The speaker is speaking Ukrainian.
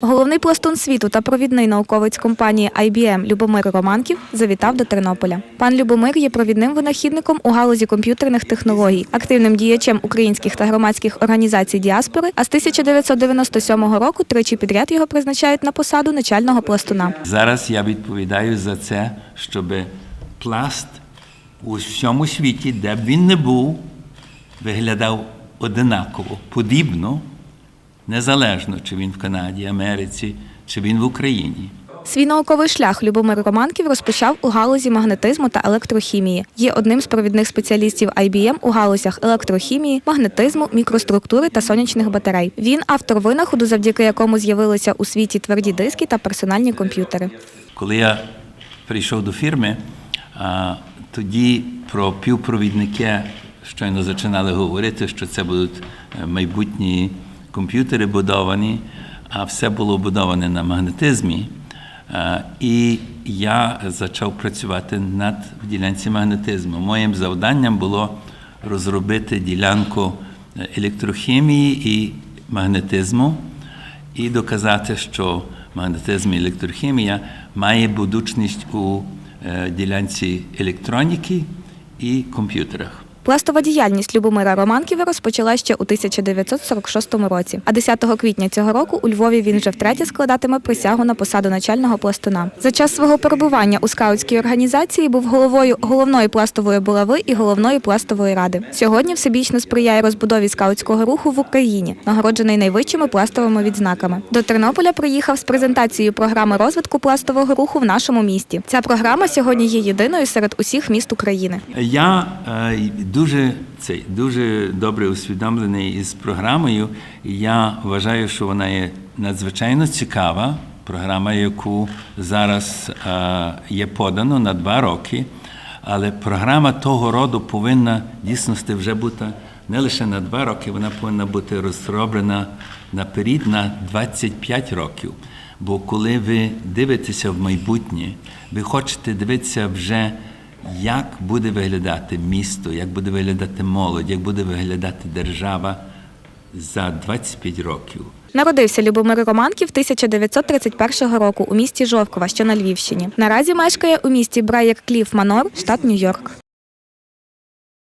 Головний пластун світу та провідний науковець компанії IBM Любомир Романків завітав до Тернополя. Пан Любомир є провідним винахідником у галузі комп'ютерних технологій, активним діячем українських та громадських організацій діаспори. А з 1997 року тричі підряд його призначають на посаду начального пластуна. Зараз я відповідаю за це, щоб пласт у всьому світі, де б він не був, виглядав одинаково, подібно, незалежно, чи він в Канаді, Америці, чи він в Україні. Свій науковий шлях Любомир Романків розпочав у галузі магнетизму та електрохімії. Є одним з провідних спеціалістів IBM у галузях електрохімії, магнетизму, мікроструктури та сонячних батарей. Він автор винаходу, завдяки якому з'явилися у світі тверді диски та персональні комп'ютери. Коли я прийшов до фірми, тоді про півпровідники щойно починали говорити, що це будуть е, майбутні комп'ютери будовані, а все було будоване на магнетизмі. Е, І я почав працювати над в ділянці магнетизму. Моїм завданням було розробити ділянку е, електрохімії і магнетизму і доказати, що магнетизм і електрохімія має будучність у е, ділянці електроніки і комп'ютерах. Пластова діяльність Любомира Романківа розпочала ще у 1946 році. А 10 квітня цього року у Львові він вже втретє складатиме присягу на посаду начального пластуна. За час свого перебування у скаутській організації був головою головної пластової булави і головної пластової ради. Сьогодні всебічно сприяє розбудові скаутського руху в Україні, нагороджений найвищими пластовими відзнаками. До Тернополя приїхав з презентацією програми розвитку пластового руху в нашому місті. Ця програма сьогодні є єдиною серед усіх міст України. Я е, дуже, цей, дуже добре усвідомлений із програмою. Я вважаю, що вона є надзвичайно цікава. Програма, яку зараз е, є подано на два роки. Але програма того роду повинна дійсності вже бути не лише на два роки, вона повинна бути розроблена наперед на 25 років. Бо коли ви дивитеся в майбутнє, ви хочете дивитися вже, як буде виглядати місто, як буде виглядати молодь, як буде виглядати держава за 25 років. Народився Любомир Романків 1931 року у місті Жовкова, що на Львівщині. Наразі мешкає у місті Брайер Кліф Манор, штат Нью-Йорк.